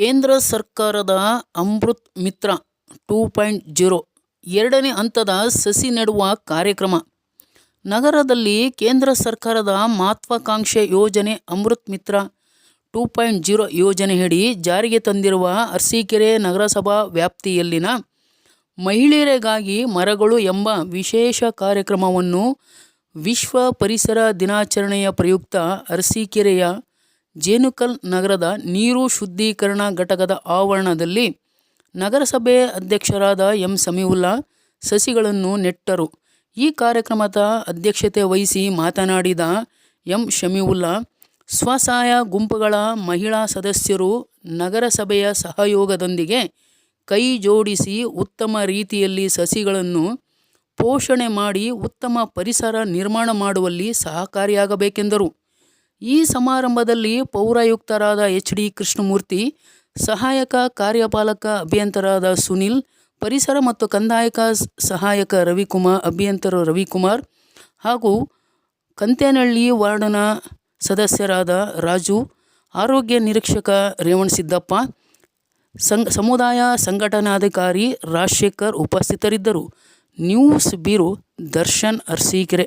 ಕೇಂದ್ರ ಸರ್ಕಾರದ Amrit Mitra two point zero ಎರಡನೇ ಹಂತದ ಸಸಿ ನೆಡುವ ಕಾರ್ಯಕ್ರಮ. ನಗರದಲ್ಲಿ ಕೇಂದ್ರ ಸರ್ಕಾರದ ಮಹತ್ವಾಕಾಂಕ್ಷೆ ಯೋಜನೆ Amrit Mitra two point zero ಯೋಜನೆಯಡಿ ಜಾರಿಗೆ ತಂದಿರುವ ಅರಸೀಕೆರೆ ನಗರಸಭಾ ವ್ಯಾಪ್ತಿಯಲ್ಲಿನ ಮಹಿಳೆಯರಿಗಾಗಿ ಮರಗಳು ಎಂಬ ವಿಶೇಷ ಕಾರ್ಯಕ್ರಮವನ್ನು ವಿಶ್ವ ಪರಿಸರ ದಿನಾಚರಣೆಯ ಪ್ರಯುಕ್ತ ಅರಸೀಕೆರೆಯ ಜೇನುಕಲ್ ನಗರದ ನೀರು ಶುದ್ಧೀಕರಣ ಘಟಕದ ಆವರಣದಲ್ಲಿ ನಗರಸಭೆ ಅಧ್ಯಕ್ಷರಾದ ಎಂ ಸಮೀವುಲ್ಲಾ ಸಸಿಗಳನ್ನು ನೆಟ್ಟರು. ಈ ಕಾರ್ಯಕ್ರಮದ ಅಧ್ಯಕ್ಷತೆ ವಹಿಸಿ ಮಾತನಾಡಿದ ಎಂ ಶಮೀವುಲ್ಲಾ, ಸ್ವಸಹಾಯ ಗುಂಪುಗಳ ಮಹಿಳಾ ಸದಸ್ಯರು ನಗರಸಭೆಯ ಸಹಯೋಗದೊಂದಿಗೆ ಕೈ ಜೋಡಿಸಿ ಉತ್ತಮ ರೀತಿಯಲ್ಲಿ ಸಸಿಗಳನ್ನು ಪೋಷಣೆ ಮಾಡಿ ಉತ್ತಮ ಪರಿಸರ ನಿರ್ಮಾಣ ಮಾಡುವಲ್ಲಿ ಸಹಕಾರಿಯಾಗಬೇಕೆಂದರು. ಈ ಸಮಾರಂಭದಲ್ಲಿ ಪೌರಾಯುಕ್ತರಾದ ಎಚ್ ಡಿ ಕೃಷ್ಣಮೂರ್ತಿ, ಸಹಾಯಕ ಕಾರ್ಯಪಾಲಕ ಅಭಿಯಂತರಾದ ಸುನಿಲ್, ಪರಿಸರ ಮತ್ತು ಕಂದಾಯಕ ಸಹಾಯಕ ರವಿಕುಮಾರ್, ಅಭಿಯಂತರ ರವಿಕುಮಾರ್ ಹಾಗೂ ಕಂತೇನಹಳ್ಳಿ ವಾರ್ಡನ ಸದಸ್ಯರಾದ ರಾಜು, ಆರೋಗ್ಯ ನಿರೀಕ್ಷಕ ರೇವಣಸಿದ್ದಪ್ಪ ಸಂಘ ಸಮುದಾಯ ಸಂಘಟನಾಧಿಕಾರಿ ರಾಜಶೇಖರ್ ಉಪಸ್ಥಿತರಿದ್ದರು. News bureau Darshan Arasikere.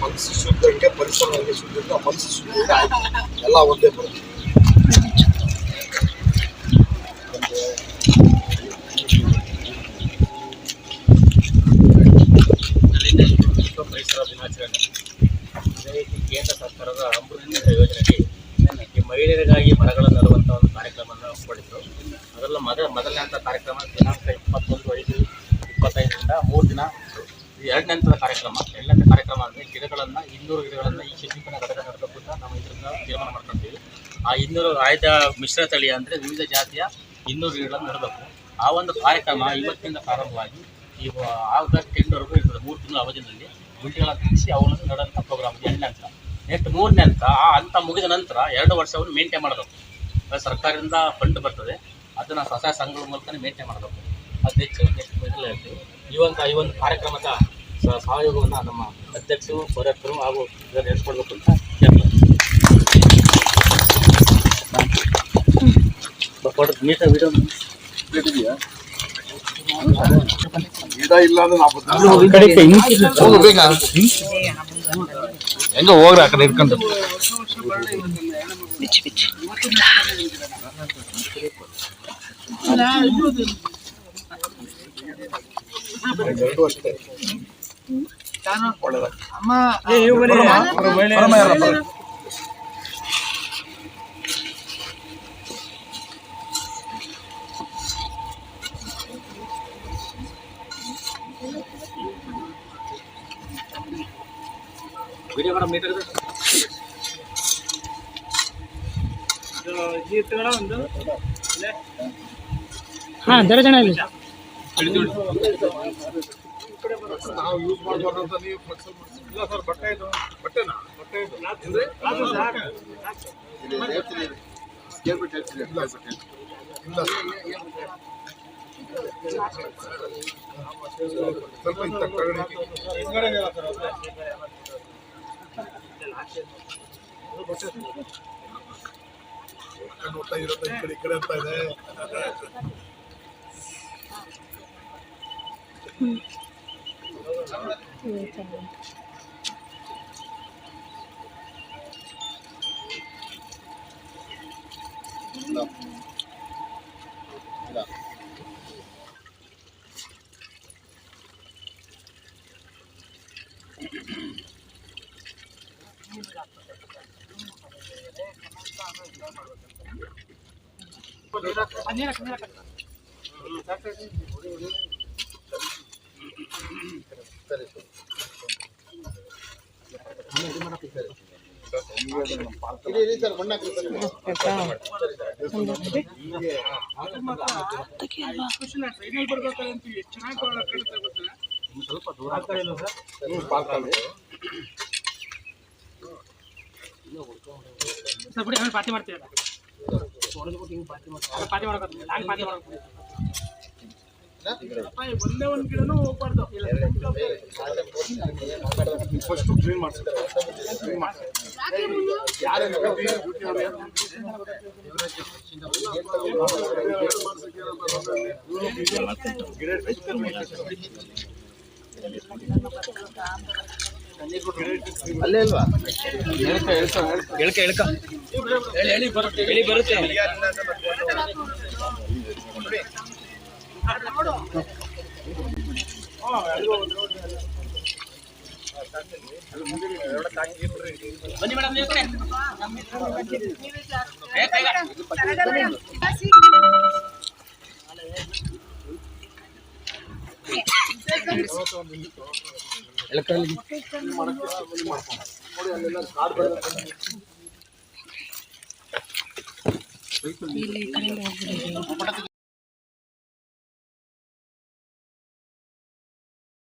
ಮನಸ್ಸು ಶುದ್ಧ ಪರಿಸರ ಹಂಗೆ ಶುದ್ಧ ಮನಸ್ಸು ಶುದ್ಧ ಎಲ್ಲ ಒಂದೇ ಬರುತ್ತೆ ವಿಶ್ವ ಪರಿಸರ ದಿನಾಚರಣೆ ಅದೇ ರೀತಿ ಕೇಂದ್ರ ಸರ್ಕಾರದ ಅಮೃತ ಯೋಜನೆಯಲ್ಲಿ ಮಹಿಳೆಯರಿಗಾಗಿ ಮರಗಳನ್ನು ನಡುವಂಥ ಒಂದು ಕಾರ್ಯಕ್ರಮವನ್ನು ಹಮ್ಮಿಕೊಂಡಿದ್ರು. ಅದರಲ್ಲೂ ಮೊದಲ ಮೊದಲನೇ ಕಾರ್ಯಕ್ರಮ ದಿನಾಂಕ ಇಪ್ಪತ್ತೊಂದು ಐದು ಇಪ್ಪತ್ತೈದರಿಂದ ಮೂರು ದಿನ. ಎರಡನೇ ಹಂತದ ಕಾರ್ಯಕ್ರಮ. ಎರಡನೇ ಕಾರ್ಯಕ್ರಮ ಅಂದರೆ ಗಿಡಗಳನ್ನು, ಇನ್ನೂರು ಗಿಡಗಳನ್ನು ಈ ಶಿಕ್ಷಕನ ಘಟಕ ನಡೆದಕ್ಕೂ ನಾವು ಇದರಿಂದ ತೀರ್ಮಾನ ಮಾಡ್ಕೊಳ್ತೀವಿ ಆ ಇನ್ನೂರು ಆಯ್ದ ಮಿಶ್ರ ತಳಿ ಅಂದರೆ ವಿವಿಧ ಜಾತಿಯ ಇನ್ನೂರು ಗಿಡಗಳನ್ನು ನೆಡಬೇಕು. ಆ ಒಂದು ಕಾರ್ಯಕ್ರಮ ಇವತ್ತಿನಿಂದ ಪ್ರಾರಂಭವಾಗಿ ಈ ಆಗಸ್ಟ್ ಎಂಟರವರೆಗೂ ಇರ್ತದೆ. ಮೂರು ತಿಂಗಳ ಅವಧಿಯಲ್ಲಿ ಗುಂಡಿಗಳನ್ನು ತಿಳಿಸಿ ಅವುಗಳನ್ನು ನೆಡುವಂಥ ಪ್ರೋಗ್ರಾಮ್ ಎರಡನೇ ಹಂತ. ನೆಕ್ಸ್ಟ್ ಮೂರನೇ ಹಂತ, ಆ ಹಂತ ಮುಗಿದ ನಂತರ ಎರಡು ವರ್ಷವನ್ನು ಮೇಂಟೈನ್ ಮಾಡಬೇಕು. ಸರ್ಕಾರದಿಂದ ಫಂಡ್ ಬರ್ತದೆ, ಅದನ್ನು ಸ್ವಸಹಾಯ ಸಂಘಗಳ ಮೂಲಕನೇ ಮೇಂಟೈನ್ ಮಾಡಬೇಕು. ಅದು ಹೆಚ್ಚು ನೆಕ್ಸ್ಟ್ ಮೊದಲೇ ಹೇಳ್ತೀವಿ. ಈ ಒಂದು ಈ ಒಂದು ಕಾರ್ಯಕ್ರಮದ ಸಹಯೋಗವನ್ನು ನಮ್ಮ ಅಧ್ಯಕ್ಷರು ಪೌರತ್ವರು ಹಾಗೂ ಇದನ್ನು ನಡೆಸ್ಕೊಡ್ಬೇಕು ಅಂತ ಕೇಳ್ತಾರೆ ನೀಟಾಗಿ ವಿಡಿಯೋ ಗಿಡ ಇಲ್ಲ ಅಂದ್ರೆ ನಾವು ಹೋಗು ಬೇಗ ಹೆಂಗ ಹೋಗ್ರಿ ವಿಡಿಯೋ ಮೇಡಮ್ ಹಾ ಹಾಂ ದರ್ಜನ ಇಲ್ಲಿ. ನಾವು ಯೂಸ್ ನೀವು ಇಲ್ಲ ಸರ್ ಬಟ್ಟೆ ಇದು ಬಟ್ಟೆನಾ ಬಟ್ಟೆ ಇದು. ಅಂದ್ರೆ ಇಲ್ಲ ಸರ್. ಇಲ್ಲ ಸರ್. ಸ್ವಲ್ಪ ಇಂಥ ಕೆಳಗಡೆ ನೂಟ ಇರುತ್ತೆ ಈ ಕಡೆ ಈ ಕಡೆ ಅಂತ ಇದೆ ಇಲ್ಲ ಸ್ವಲ್ಪ ದೂರ ಸರ್ ಪಾರ್ಕ್ ಅಲ್ಲಿ ಬಿಡಿ ಆಮೇಲೆ ಪಾರ್ಟಿ ಮಾಡ್ತೀವಿ ಪಾರ್ಟಿ ಮಾಡೋಕೆ ನಾನು ಪಾರ್ಟಿ ಮಾಡೋಕೆ ಒಂದೇ ಒಂದು ಗಿಡನೂ ಹೋಗ್ಬಾರ್ದು ಫಸ್ಟ್ ಕ್ಲೀನ್ ಮಾಡ್ತಾರೆ ಕ್ಲೀನ್ ಮಾಡ್ತಾರೆ ಯಾರೇನು ಡ್ಯೂಟಿ ಅವ್ರು ಏನು? ಅಲ್ಲೇ ಇಲ್ವಾ? ಹೇಳ್ಕ ಹೇಳ್ಕ ಹೇಳಿ ಬರುತ್ತೆ ಹೇಳಿ ಬರುತ್ತೆ. ಬನ್ನಿ ಮೇಡಮ್ ನೀವು ಎಲೆಕ್ಟ್ರಾನಿಕ್ ಇಲ್ಲಿ ಈ ಕಡೆಯಿಂದ ಹೋಗ್ಬಿಡಿ